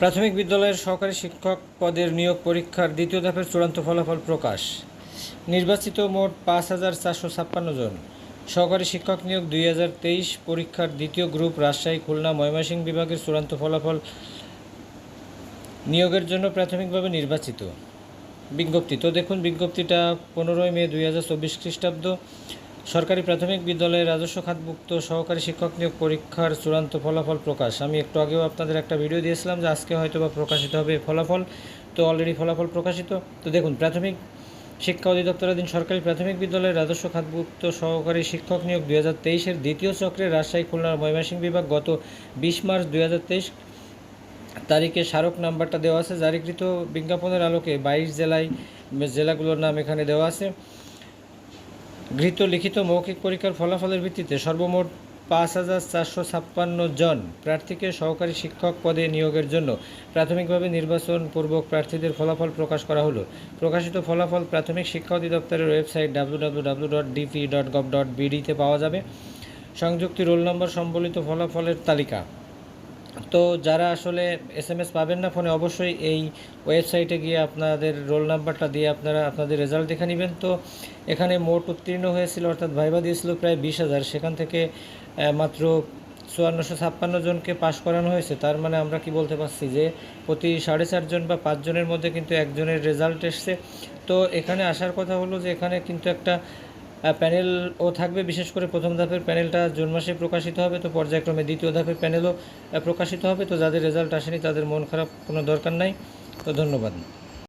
প্রাথমিক বিদ্যালয়ের সহকারী শিক্ষক পদের নিয়োগ পরীক্ষার দ্বিতীয় ধাপের চূড়ান্ত ফলাফল প্রকাশ। নির্বাচিত মোট পাঁচ হাজার চারশো ছাপ্পান্ন জন। সহকারী শিক্ষক নিয়োগ দুই হাজার তেইশ পরীক্ষার দ্বিতীয় গ্রুপ রাজশাহী, খুলনা, ময়মনসিংহ বিভাগের চূড়ান্ত ফলাফল নিয়োগের জন্য প্রাথমিকভাবে নির্বাচিত। বিজ্ঞপ্তি, তো দেখুন বিজ্ঞপ্তিটা পনেরোই মে দুই হাজার চব্বিশ খ্রিস্টাব্দ। সরকারি প্রাথমিক বিদ্যালয়ের রাজস্ব খাতভুক্ত সহকারী শিক্ষক নিয়োগ পরীক্ষার চূড়ান্ত ফলাফল প্রকাশ। আমি একটু আগেও আপনাদের একটা ভিডিও দিয়েছিলাম যে আজকে হয়তো বা প্রকাশিত হবে ফলাফল। তো অলরেডি ফলাফল প্রকাশিত। তো দেখুন, প্রাথমিক শিক্ষা অধিদপ্তরাধীন সরকারি প্রাথমিক বিদ্যালয়ের রাজস্ব খাতভুক্ত সহকারী শিক্ষক নিয়োগ দুই হাজার তেইশের দ্বিতীয় চক্রে রাজশাহী, খুলনার ময়মনসিংহ বিভাগ গত বিশ মার্চ দুই হাজার তেইশ তারিখে স্মারক নাম্বারটা দেওয়া আছে। জারিকৃত বিজ্ঞাপনের আলোকে বাইশ জেলায়, জেলাগুলোর নাম এখানে দেওয়া আছে। গৃহীত লিখিত মৌখিক পরীক্ষার ফলাফলের ভিত্তিতে সর্বমোট পাঁচ হাজার চারশো ছাপ্পান্ন জন প্রার্থীকে সহকারী শিক্ষক পদে নিয়োগের জন্য প্রাথমিকভাবে নির্বাচন পূর্বক প্রার্থীদের ফলাফল প্রকাশ করা হলো। প্রকাশিত ফলাফল প্রাথমিক শিক্ষা অধিদপ্তরের website W dot D P dot gov dot পাওয়া যাবে। সংযুক্তি রোল নম্বর সম্বলিত ফলাফলের তালিকা। তো যারা আসলে এস এম পাবেন না ফোনে, অবশ্যই এই ওয়েবসাইটে গিয়ে আপনাদের রোল নাম্বারটা দিয়ে আপনারা আপনাদের রেজাল্ট দেখে নেবেন। তো এখানে মোট উত্তীর্ণ হয়েছিল, অর্থাৎ ভাইবা দিয়েছিল প্রায় বিশ হাজার। সেখান থেকে মাত্র চুয়ান্নশো ছাপ্পান্ন জনকে পাশ করানো হয়েছে। তার মানে আমরা কি বলতে পারছি যে, প্রতি সাড়ে চারজন বা পাঁচজনের মধ্যে কিন্তু একজনের রেজাল্ট এসছে। তো এখানে আসার কথা হলো যে, এখানে কিন্তু একটা প্যানেলও থাকবে। বিশেষ করে প্রথম ধাপের প্যানেলটা জুন মাসে প্রকাশিত হবে, তো পর্যায়ক্রমে দ্বিতীয় ধাপের প্যানেলও প্রকাশিত হবে। তো যাদের রেজাল্ট আসেনি, তাদের মন খারাপ কোনো দরকার নাই। তো ধন্যবাদ।